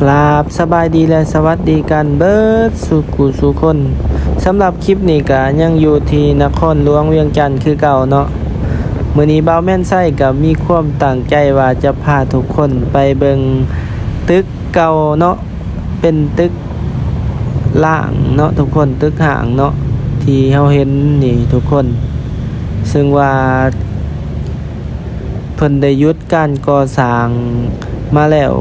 กราบสบายดีและสวัสดีกันเบิร์ดสุกุสุคนสำหรับคลิปนี้ก็ยังอยู่ที่นครหลวงเวียงจันทน์คือเก่าเนาะมื้อนี้บ่าวแม่นไส้ก็มีความตั้งใจว่าจะพาทุกคนไปเบิงตึกเก่าเนาะเป็นตึกล่างเนาะทุกคนตึกห่างเนาะที่เฮาเห็นนี่ทุกคน ซึ่งว่าเพิ่นได้ยุดการก่อสร้างมาแล้ว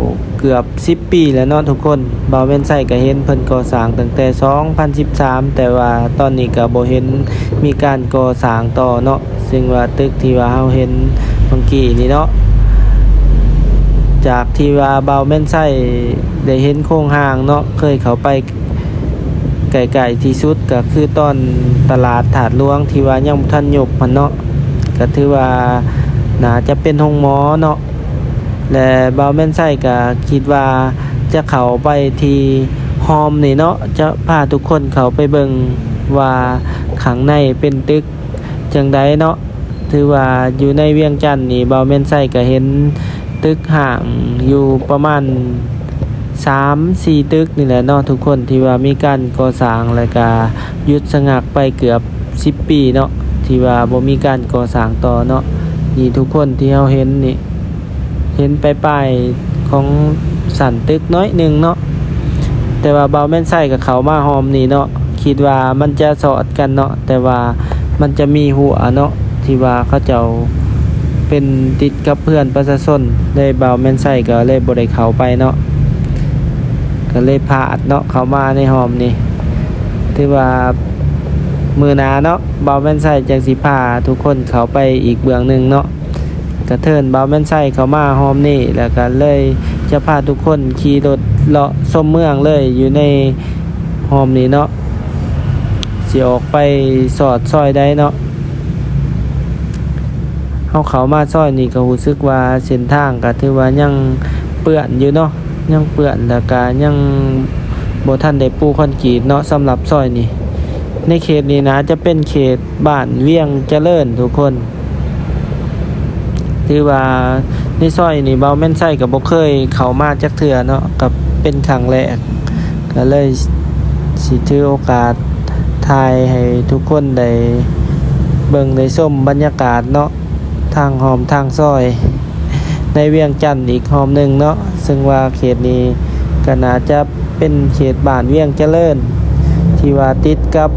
กือบ 10 ปีแล้วเนาะทุกคนบ่าวแม่นไส้ก็เห็นเพิ่นก่อสร้างตั้งแต่ 2013 แต่ว่าตอนนี้ก็บ่เห็นมีการก่อสร้างต่อเนาะซึ่งว่าตึกที่ว่าเฮาเห็นเมื่อกี้นี่เนาะจากที่ว่าบ่าวแม่นไส้ได้เห็นโครงห่างเนาะเคยเขาไปไกลๆที่สุดก็คือตอนตลาดถาดหลวงที่ว่ายังทันยกมันเนาะก็ถือว่าน่าจะเป็นห้องหมอเนาะ และบาวแมนไส้ก็คิดว่าจะเข้าไปที่โฮมนี่เนาะจะพาทุกคนเขาไปเบิงว่าข้างในเป็นตึกจังใดเนาะถือว่าอยู่ในเวียงจันทน์นี่บาวแมนไส้ก็เห็นตึกห่างอยู่ประมาณ3-4ตึกนี่แหละเนาะทุกคนที่ว่ามีการก่อสร้างแล้วก็ยุดสงักไปเกือบ10ปีเนาะที่ว่าบ่มีการก่อสร้างต่อเนาะนี่ทุกคนที่เราเห็นนี่ เห็นไปลายๆของสันตึกน้อยหนึ่งเนาะแต่ว่าเบาแม่นใส่กับเขามาหอมนี่เนาะคิดว่ามันจะสอดกันเนาะแต่ว่ามันจะมีหัวเนาะที่ว่าเขาเจ้าเป็นติดกับเพื่อนประชาชนเลยเบาแม่นใส่ก็เลยบ่ได้เขาไปเนาะก็เลยพาดเนาะเขามาในหอมนี่ที่ว่ามือหนาเนาะเบาแม่นไส้จังสิพาทุกคนเขาไปอีกเบื้องหนึ่งเนาะ กระเทินบาแม่นไส้เขามาหอมนี่ แล้วก็เลยจะพาทุกคนขี่รถเลาะส้มเมืองเลยอยู่ในหอมนี่เนาะสิออกไปสอดซอยได้เนาะเฮาเขามาซอยนี่ก็รู้สึกว่าเส้นทางก็ถือว่ายังเปื้อนอยู่เนาะยังเปื้อนแล้วก็ยังบ่ทันได้ปูคอนกรีตเนาะสำหรับซอยนี่ในเขตนี้นะจะเป็นเขตบ้านเวียงเจริญทุกคน ถือว่าในซอยนี่เบาแม่นไส้กับบ่เคยเข้ามาจักเถื่อเนาะกับเป็นครั้งแรกก็เลยสิถือโอกาสถ่ายให้ทุกคนได้เบิ่งได้ชมบรรยากาศเนาะทางหอมทางซอย ในเวียงจันทน์อีกหอมหนึ่งเนาะซึ่งว่าเขตนี้ก็น่าจะเป็นเขตบ้านเวียงเจริญ ที่ว่าติดกับ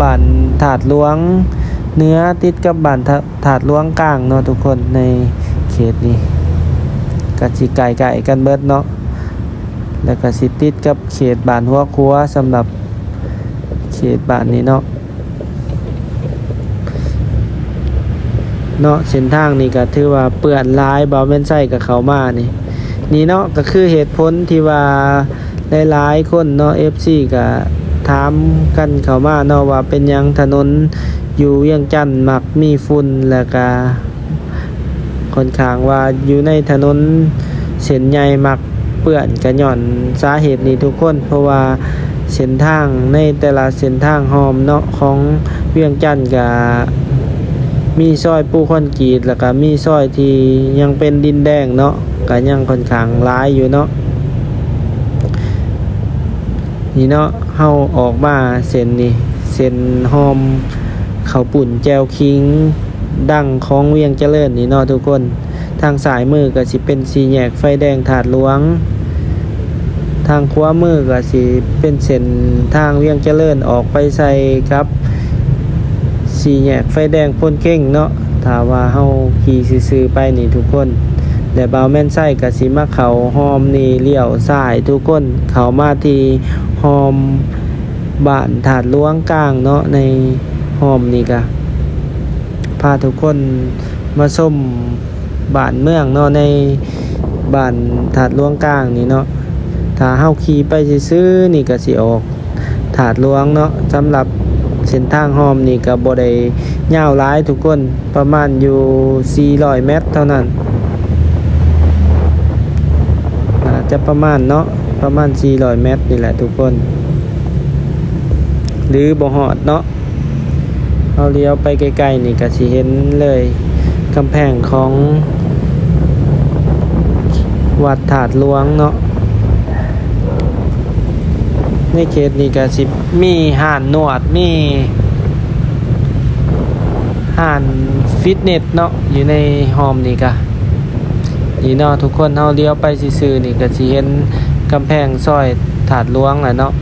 บ้านถาดหลวง เนื้อติดกับบานถาถาดหลวงกลางเนาะทุกคนในเขตนี้ก็สิไก่ๆกันเบิดเนาะแล้วก็สิติดกับเขตบานหัวคัวสำหรับเขตบานนี้เนาะเนาะเส้นทางนี้ก็ถือว่าเปื้อนลายบ่แม่นใส่กับเขามานี่นี่เนาะก็คือเหตุผลที่ว่าหลายๆคนเนาะ FC ก็ถามกันเขามาเนาะว่าเป็นยังถนน อยู่เวียงจันทน์มักมีฝุ่นแล้วก็ค่อนข้างว่าอยู่ในถนนเส้นใหญ่มักเปื้อนกระหย่อนสาเหตุนี้ทุกคน เพราะว่าเส้นทางในแต่ละเส้นทางหอมเนาะของเวียงจันทน์ก็มีซอยปูคอนกรีตแล้วก็มีซอยที่ยังเป็นดินแดงเนาะก็ยังค่อนข้างหลายอยู่เนาะนี่เนาะเฮาออกมาเส้นนี่เส้นหอม เขาปุ่นแจวคิง ดังของเวียงเจริญนี่เนาะทุกคน ทางสายมือก็สิเป็นสีแยกไฟแดงถาดหลวง ทางขวามือก็สิเป็นเส้นทางเวียงเจริญออกไปใส่ครับสีแยกไฟแดงพ่นเก่งเนาะถ้าว่าเฮาขี่ซื่อๆไปนี่ทุกคนแต่บาวแม่นไส้กะสิมาเขาหอมนี่เลี้ยวซ้ายทุกคนเขามาที่หอมบ้านถาดล้วงกลางเนาะใน หอมนี่กะพาทุกคนมาส้มบ้านเมืองเนาะในบ้านถาดล้วงกลางนี่เนาะถ้าเฮาขี่ไปซื้อๆนี่ก็สิออกถาดลวงเนาะสำหรับเส้นทางหอมนี่ก็บ่ได้ยาวหลายทุกคนประมาณอยู่ 400 เมตร เท่านั้นน่าจะประมาณเนาะประมาณ 400 เมตรนี่แหละทุกคน หรือบ่หอดเนาะ เอาเลี้ยวไปไกลๆนี่ก็สิเห็นเลยกำแพงของ วัดถาดหลวงเนาะในเขตนี้ก็สิมีห่านนวดมีห่านฟิตเนสเนาะอยู่ในหอมนี่ก็นี่เนาะทุกคนเฮาเลี้ยวไปซื่อๆนี่ก็สิเห็นกำแพงซอยถาดหลวงแหละเนาะ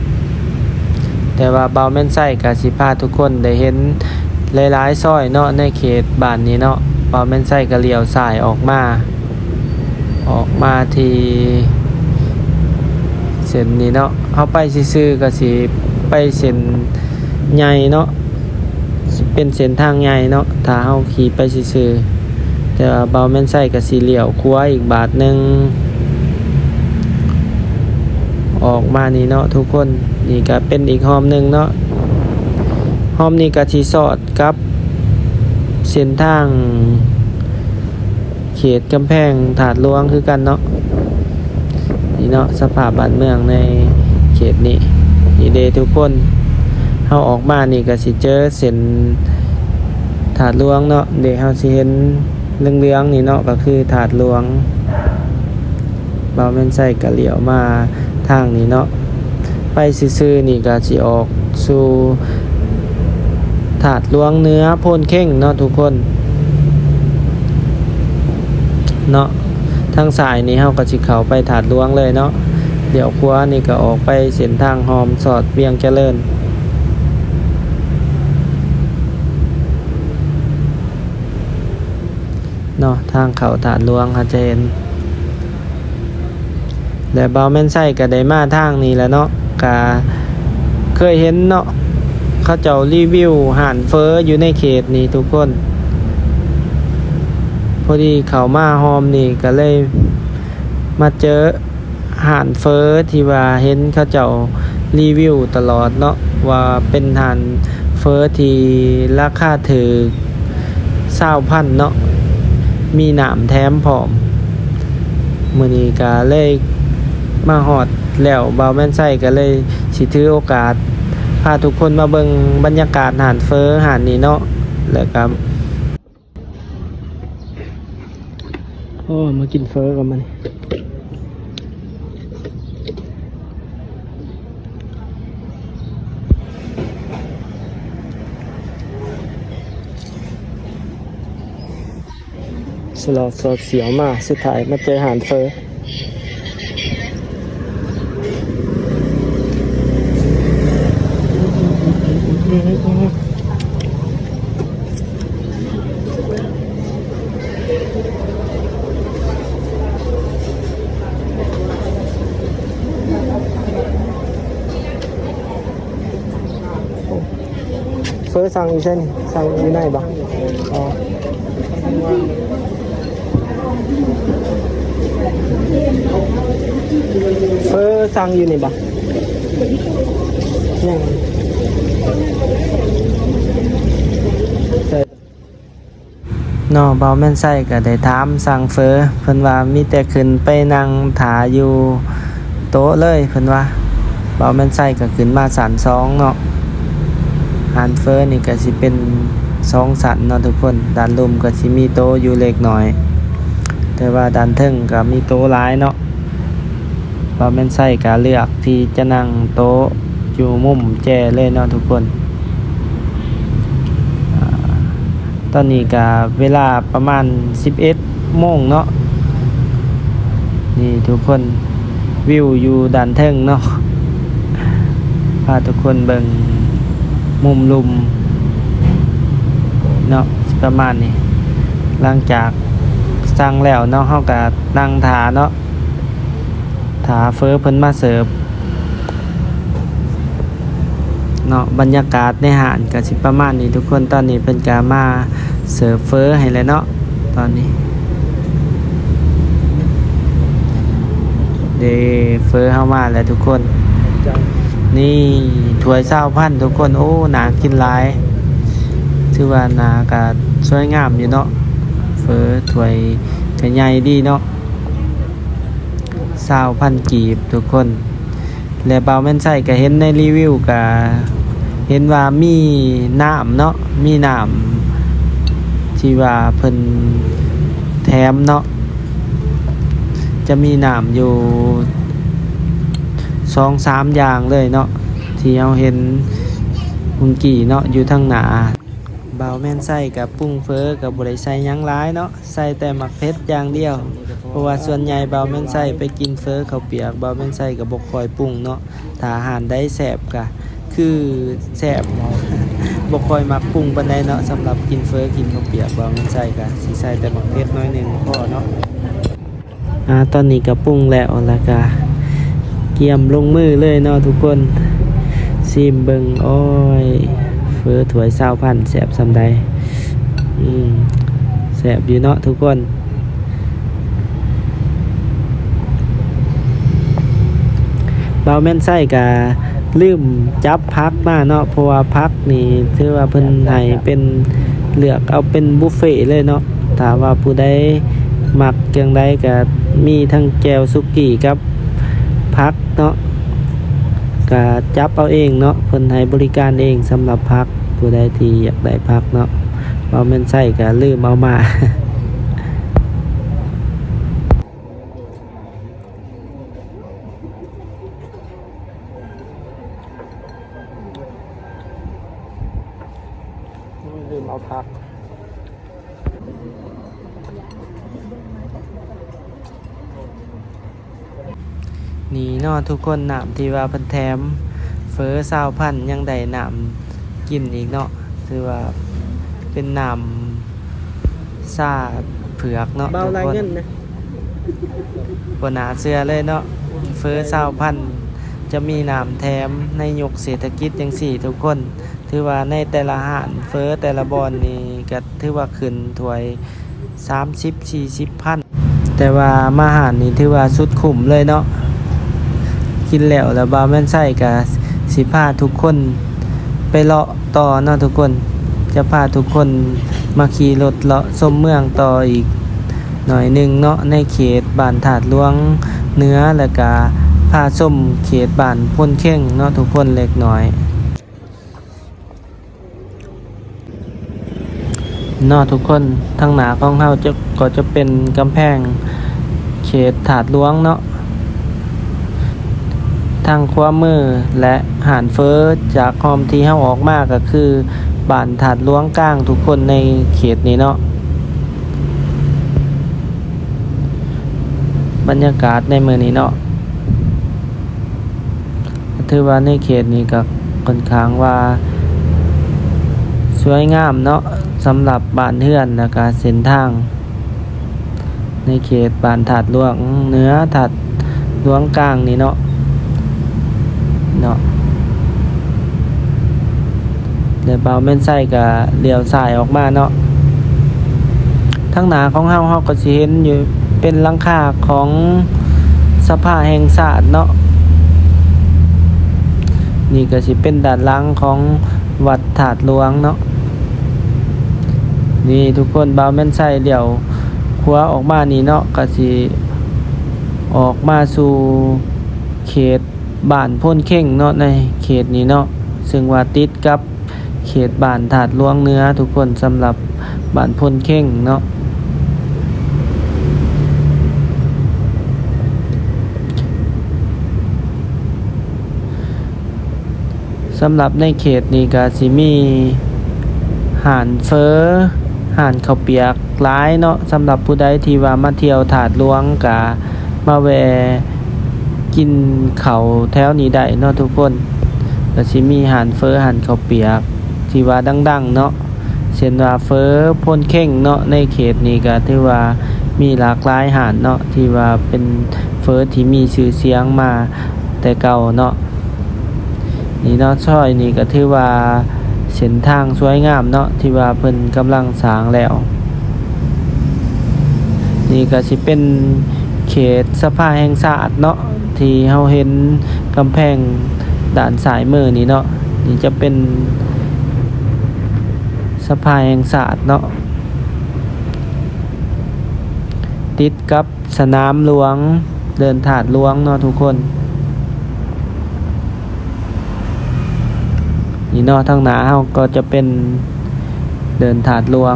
แต่ว่าเบาแม่นไส้ก็สิพาทุกคนได้เห็น หลายๆซอยเนาะในเขตบ้านนี้เนาะเบาแม่นไส้ก็เลียวซ้ายออกมา ออกมาทีเส้นนี้เนาะเอาไปซื่อก็สิไปเส้นใหญ่เนาะเป็นเส้นทางใหญ่เนาะถ้าเฮาขี่ไปซื่อแต่ว่าเบาแม่นไส้ก็สิเลี้ยวขวอีกบาทหนึงออกมานี่เนาะทุกคนนี่ก็เป็นอีกหอมหนึงเนาะ หอมนี้ก็สิสอดกับเส้นทาง เขตกำแพงถาดหลวงคือกันเนาะนี่เนาะสภาพบ้านเมืองในเขตนี้นี่เดทุกคนเฮาออกมานี่ก็สิเจอเส้นถาดหลวงเนาะเดี๋ยวเฮาสิเห็นเหลืองๆนี่เนาะก็คือถาดหลวงเบาแม่นใส่กะเหลียวมาทางนี้เนาะไปซื่อๆนี่ก็สิออกสู่ ถาดหลวงเนื้อโพนเข่งเนาะทุกคนเนาะทางสายนี้เฮาก็สิเข้าไปถาดหลวงเลยเนาะเดี๋ยวครัวนี่ก็ออกไปเส้นทางหอมสอดเวียงเจริญเนาะทางเขาถาดหลวงอาจจะเห็นแต่เบาแม่นไส้ก็ได้มาทางนี้แหล้วเนาะก็เคยเห็นเนาะ เขาเจ้ารีวิวห่านเฟออยู่ในเขตนี้ทุกคน พอดีเขามาหอมนี่ก็เลยมาเจอห่านเฟอที่ว่าเห็นเขาเจ้ารีวิวตลอดเนาะว่าเป็นห่านเฟอที่ราคาถือเศร้าพันเนาะมีหนามแถมพร้อมมือนี้ก็เลยมาหอดแล้วเบาแม่นไส้ก็เลยสิถือโอกาส พาทุกคนมาเบิ่งบรรยากาศหานเฟอหานนี้เนาะแล้วก็โอ้มากินเฟอกับมันสลอดสดเสียวมากสุดท้ายมาเจออาหารเฟอเฟอ สั่งอยู่เช่นสั่งอยู่ไหนบ้างอ๋อเฟอสั่งอยู่นี่บ้างยังนาะเบาแม่นไส้ก็ได้ถามสั่งเฟอเพิ่นว่ามีแต่ขึ้นไปนั่งถาอยู่โต๊ะเลยเพิ่นว่าเบาแม่นไส้ก็ขึ้นมาสันสองเนาะ ฮานเฟอร์นี่ก็สิเป็นสองสันเนาะทุกคนด้านลุมก็สิมีโตอยู่เล็กหน้อย แต่ว่าด้านเทิงก็มีโตหลายเนาะว่าแม่นใส่ก็เลือกที่จะนั่งโต๊ะอยู่มุมแจเลยเนาะทุกคน ตอนนี้ก็เวลาประมาณ 11โมงเนาะนี่ทุกคนวิวอยู่ด้านเทิงเนาะพาทุกคนเบิ่ง มุมลุมเนาะประมาณนี้ หลังจากสั่งแล้วเนาะเฮาก็นั่งถาเนาะถาเฟอเพิ่นมาเสิร์ฟเนาะบรรยากาศในหานก็สิประมาณนี้ ทุกคนตอนนี้เพิ่นก็มาเสิร์ฟเฟอให้แล้วเนาะตอนนี้เดเฟอเฮามาแล้วทุกคน นี่ถวยเศร้าพันทุกคน โอ้หนากินหลายถือว่าหนากาสวยงามอยู่เนาะเฟอถวยก็ใหญ่ดีเนาะเศร้าพันกีบทุกคน และเบาแม่นใส่ก็เห็นในรีวิวก็เห็นว่ามีน้ำเนาะมีน้ำที่ว่าเพิ่นแถมเนาะจจะมีน้ำอยู่ สองสามอย่างเลยเนาะที่เราเห็นมุงกี่เนาะอยู่ทางหนาเบาแม่นใส่กับปรุงเฟอกับบริใส่หยังร้ายเนาะใส่แต่หมักเพชรอย่างเดียว เพราะว่าส่วนใหญ่เบาแม่นใส่ไปกินเฟอเขาเปียกเบาแม่นใส่กับบกคอยปรุงเนาะถ้าอาหารได้แสบกะคือแสบบกคอยมักปรุงปันใดเนาะสำหรับกินเฟอกินข้าวเปียกเบาแม่นใส่กะสีใส่แต่หมักเพชรน้อยหนึ่งพอเนาะอ่าตอนนี้ก็ปรุงแล้วแล้วก็ กียมลงมือเลยเนาะทุกคนซิมเบิงโอ้ยเฟือถวยซาวพันแสบสำใดอืมแสบอยู่เนาะทุกคนเบาแม่นไส้กะลืมจับพักมาเนาะเพราะว่าพักนี่ถือว่าเพิ่นให้เป็นเลือกเอาเป็นบุฟเฟ่เลยเนาะถ้าว่าผู้ใดมักจังใดก็มีทั้งแจวสุกี้กับ พักเนาะก็จับเอาเองเนาะเพิ่นให้บริการเองสำหรับพักผู้ใดที่อยากได้พักเนาะเบาแม่นไส้ก็ลืมเอามา ลืมเอาพัก นี่เนอทุกคนน้ำที่ว่าเพิ่นแถมเฟอซาวพันธุ์ยังได้น้ำกินอีกเนาะถือว่าเป็นน้ำซาเผือกเนาะเบาทุกรายคนเงินนะบนหนาเสื้อเลยเนาะเฟอซาวพันธุ์จะมีน้ำแถมในยุคเศรษฐกิจจังสี่ทุกคน ถือว่าในแต่ละหารเฟอแต่ละบอนนี่ก็ถือว่าขึ้นถวย30 40พันแต่ว่ามาหารนี่ถือว่าสุดคุ้มเลยเนาะ กินแล้วแล้วบาแม่นไส้กับสิพาทุกคนไปเลาะต่อเนาะทุกคน จะพาทุกคนมาขี่รถเลาะชมเมืองต่ออีก หน่อยหนึ่งเนาะในเขตบ้านถาดหลวงเนื้อแล้วก็พาส้มเขตบ้านพ้นเข่งเนาะทุกคนเล็กน้อยเนอทุกคนทางหนาของเฮาจะก็จะเป็นกำแพง เขตถาดหลวงเนาะ ทางขวามือและหานเฟอจากคอมที่เฮาออกมาก็คือบ้านถาดหลวงกลางทุกคนในเขตนี้เนาะบรรยากาศในมือนี้เนาะถือว่าในเขตนี้ก็ค่อนข้างว่า สวยงามเนาะสำหรับบ้านเฮือนและก็เส้นทาง ในเขตบ้านถาดหลวงเนื้อถาดหลวงกลางนี่เนาะ เนาะเดี๋ยวเบาแม่นไส้ก็เลี้ยวซ้ายออกมาเนาะทางหนาของเฮาเฮาก็สิเห็นอยู่เป็นลังคาของสภาแห่งศาสตร์เนาะนี่ก็สิเป็นด้านหลังของวัดถาดหลวงเนาะนี่ทุกคนเบาวแม่นไส้เดี๋ยวครัวออกมานี่เนาะก็สิออกมาสู่เขต บ้านพ้นเข่งเนาะในเขตนี้เนาะซึ่งว่าติดกับเขตบ้านถาดหลวงเนื้อทุกคนสำหรับบ้านพ้นเข่งเนาะสำหรับในเขตนี้ก็สิมีห่านเฟอห่านข้าวเปียกร้ายเนาะสำหรับผู้ใดที่ว่ามาเที่ยวถาดลวงกะมาแวะ กินเขาแถวนี้ได้เนาะทุกคนก็สิมีห่านเฟอห่านข้าเปียก ที่ว่าดัง ๆ เนาะเช่นว่าเฟอพ่นเข่งเนาะในเขตนี้ก็ถือว่ามีหลากหลายห่านเนาะที่ว่าเป็นเฟอที่มีชื่อเสียงมาแต่เก่าเนาะนี่เนาะช่อยนี่ก็ถือว่าเส้นทางสวยงามเนาะที่ว่าเพิ่นกำลังสร้างแล้ว นี่ก็สิเป็นเขตสภาแห่งศาสตร์เนาะ ที่เฮาเห็นกำแพงด้านซ้ายมือนี่เนาะนี่จะเป็นสภายแห่งศาสตร์เนาะติดกับสนามหลวงเดินถาดหลวงเนาะทุกคนนี่เนาะทางหนาเฮาก็จะเป็นเดินถาดหลวง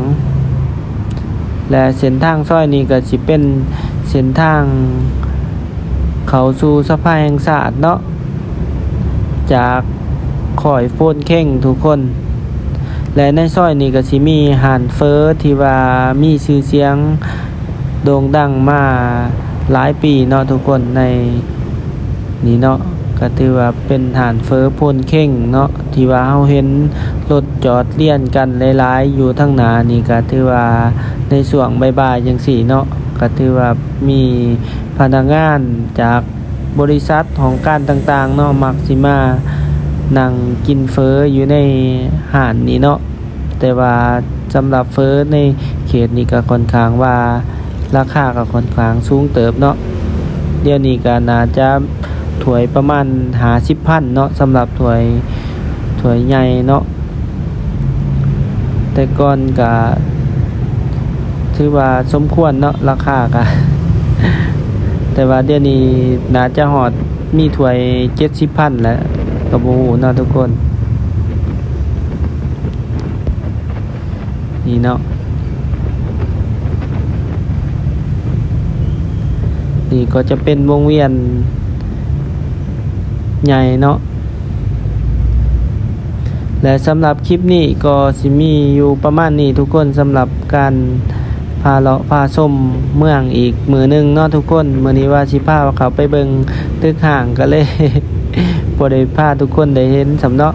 และเส้นทางซอยนี้ก็สิเป็นเส้นทาง เขาสู่สภาแห่งศาสตร์เนาะจากข่อยโฟนเข่งทุกคน และในซอยนี้ก็สิมีหานเฟอร์ที่ว่ามีชื่อเสียงโด่งดังมาหลายปีเนาะทุกคนในนี่เนาะก็ถือว่าเป็นหานเฟอโพนเข่งเนาะที่ว่าเฮาเห็นรถจอดเลียนกันหลายๆ อยู่ทั้งหนานี่ก็ถือว่าในช่วงบ่ายๆจังซี่เนาะก็ถือว่ามี พนักงานจากบริษัทของการต่างๆเนาะมักสิมานั่งกินเฟออยู่ในห่านนี้เนาะแต่ว่าสำหรับเฟอในเขตนี้ก็ค่อนข้างว่าราคาก็ค่อนข้างสูงเติบเนาะเดี๋ยวนี้ก็น่าจะถวยประมาณหาสิบพันเนาะสำหรับถวยถวยใหญ่เนาะแต่ก่อนก็ถือว่าสมควรเนาะราคาก็ แต่ว่าเดี๋ยวนี้น่าจะหอดมีถวยเจ็ดสิบพันแล้วกับโมหูนะทุกคน นี่เนาะนี่ก็จะเป็นวงเวียน ใหญ่เนาะและสำหรับคลิปนี้ก็สิมีอยู่ประมาณนี้ทุกคนสำหรับการ พาเลาะพาส้มเมืองอีกมือหนึ่งนอทุกคนมือนี้ว่าชิพาเขาไปเบิงตึกห่างก็เลยบ่ได้พาทุกคนได้เห็นสำเนาะ